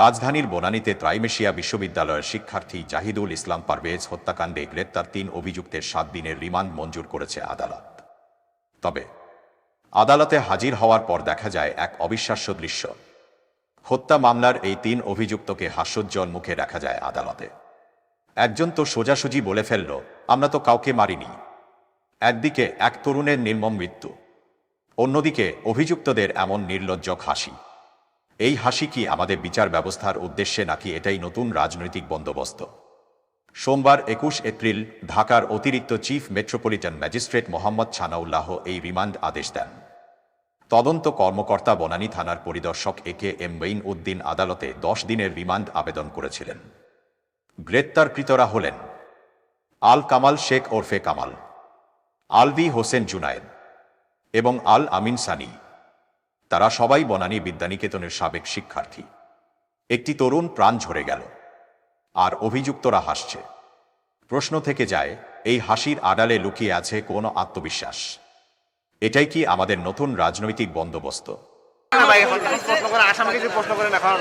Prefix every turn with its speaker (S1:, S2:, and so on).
S1: রাজধানীর বনানীতে ত্রাইমেশিয়া বিশ্ববিদ্যালয়ের শিক্ষার্থী জাহিদুল ইসলাম পারভেজ হত্যাকাণ্ডে গ্রেপ্তার তিন অভিযুক্তের সাত দিনের রিমান্ড মঞ্জুর করেছে আদালত। তবে আদালতে হাজির হওয়ার পর দেখা যায় এক অবিশ্বাস্য দৃশ্য। হত্যা মামলার এই তিন অভিযুক্তকে হাস্যোজ্জ্বল মুখে দেখা যায় আদালতে। একজন তো সোজাসুজি বলে ফেলল, আমরা তো কাউকে মারিনি। একদিকে এক তরুণের নির্মম মৃত্যু, অন্যদিকে অভিযুক্তদের এমন নির্লজ্জক হাসি। এই হাসি কি আমাদের বিচার ব্যবস্থার উদ্দেশ্যে নাকি এটাই নতুন রাজনৈতিক বন্দোবস্ত? সোমবার একুশ এপ্রিল ঢাকার অতিরিক্ত chief metropolitan magistrate Mohammad Sanaullah এই রিমান্ড আদেশ দেন। তদন্ত কর্মকর্তা বনানী থানার পরিদর্শক এ কে এম বেইন উদ্দিন আদালতে দশ দিনের রিমান্ড আবেদন করেছিলেন। গ্রেপ্তারকৃতরা হলেন আল কামাল শেখ ওরফে কামাল আলভি হোসেন জুনায়েদ এবং আল আমিন সানি। তারা সবাই বনানী বিদ্যানিকেতনের সাবেক শিক্ষার্থী। একটি তরুণ প্রাণ ঝরে গেল, আর অভিযুক্তরা হাসছে। প্রশ্ন থেকে যায়, এই হাসির আড়ালে লুকিয়ে আছে কোন আত্মবিশ্বাস? এটাই কি আমাদের নতুন রাজনৈতিক বন্দোবস্ত?
S2: প্রশ্ন করেন এখন।